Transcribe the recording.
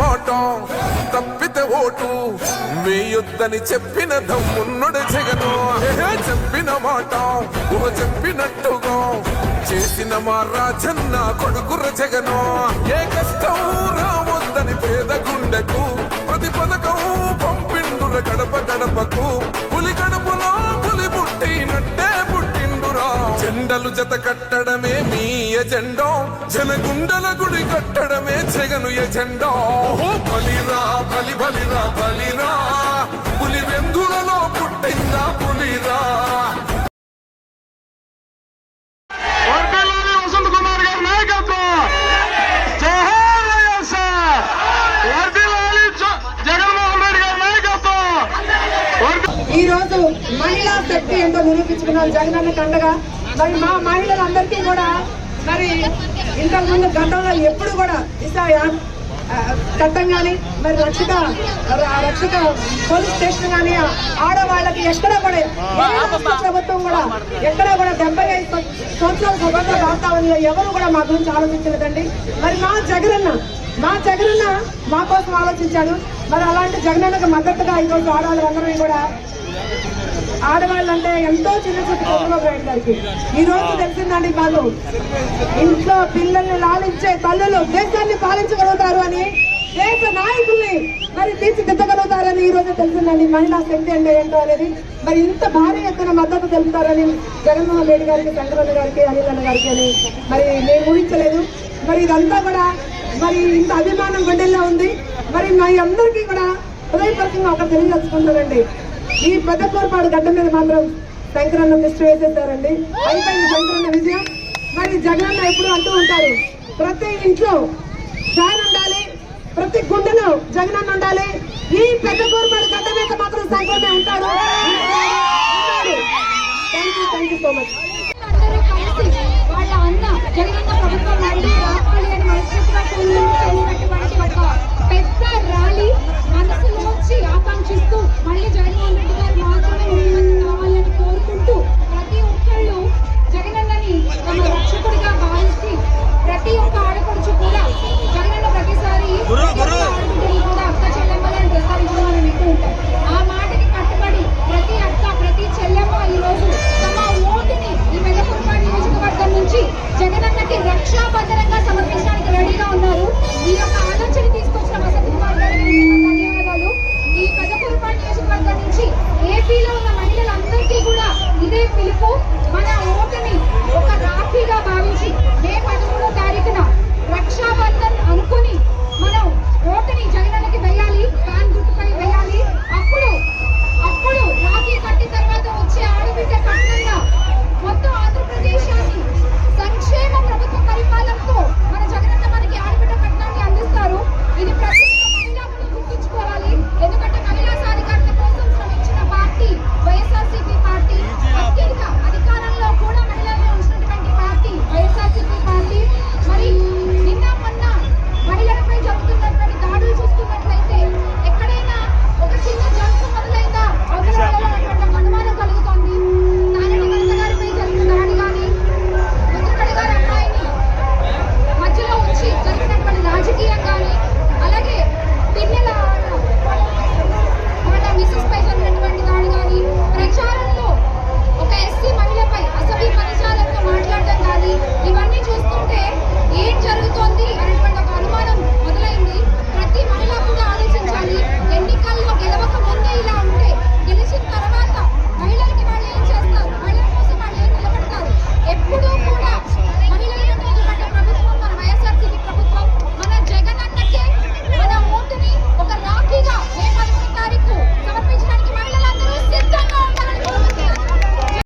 పోటం తప్పితే ఓటు. వేయొద్దని చెప్పిన దమ్మున్నడు జగను. చెప్పిన మాట ఊహ చెప్పినట్టుగా. చేసిన మా రాజన్న కొడుకుర జగను. ఏ కష్టం రావద్దని పేద గుండెకు జత కట్టడమే మీ ఎజెండో. జనగుండల గుడి కట్టడమే జగను ఎజెండో. ఓహో బలిరా బలి బలిరా బలిరా. పులి వెందులలో పుట్టిందా పులిరా. ఈ రోజు మహిళా శక్తి ఎంతో నిరూపించుకున్నాం జగనన్న కండగా మరి మా మహిళలందరికీ కూడా మరి ఇంతకు ముందు గతంలో ఎప్పుడు కూడా ఇసా చట్టం కానీ మరి రక్షక ర- రక్షక పోలీస్ స్టేషన్ కానీ ఆడవాళ్ళకి ఎక్కడ కూడా ప్రభుత్వం కూడా ఎక్కడ కూడా డెబ్బై ఐదు సంవత్సరాల స్వతంత్ర భారతావనిలో ఎవరు కూడా మా గురించి ఆలోచించలేదండి. మరి మా జగనన్న మా జగనన్న మా కోసం ఆలోచించాడు. మరి అలాంటి జగనన్నకు మద్దతుగా ఈరోజు ఆడవాళ్ళందరూ కూడా ఆడవాళ్ళంటే ఎంతో చిన్న చూపు చంద్రబాబు గారికి ఈ రోజు తెలిసిందండి మాకు ఇంట్లో పిల్లల్ని లాలించే తల్లులు దేశాన్ని పాలించగలుగుతారు అని దేశ నాయకుల్ని మరి తీర్చిదిద్దగలుగుతారని ఈ రోజు తెలిసిందండి. మహిళా శక్తి అంటే ఏంటో అనేది మరి ఇంత భారీ ఎత్తున మద్దతు తెలుపుతారని జగన్మోహన్ రెడ్డి గారికి చంద్రబాబు గారికి అనిల్ అన్న గారికి అని మరి నేను ఊహించలేదు. మరి ఇదంతా కూడా మరి ఇంత అభిమానం గుండెల్లో ఉంది. మరి మా అందరికీ కూడా హృదయపూర్వకంగా ఒక తెలియజేసుకుంటారండి ఈ పెద్ద కోరపాడు గడ్డ మీద మాత్రం శంకరన్న దృష్టి వేసేసారండి. అయిపోయింది శంకరన్న విజయం. మరి జగనన్న ఎప్పుడు అంటూ ఉంటారు ప్రతి ఇంట్లో ఫ్యాన్ ఉండాలి ప్రతి గుండెలో జగనన్న ఉండాలి. ఈ పెద్ద కోరపాడు గడ్డ మీద మాత్రం శంకరన్న ఉంటాడు thank you thank you so much అందరూ కలిసి వాళ్ళ అన్న జగనన్న ప్రభుత్వం మళ్ళీ రావాలి మనస్ఫూర్తిగా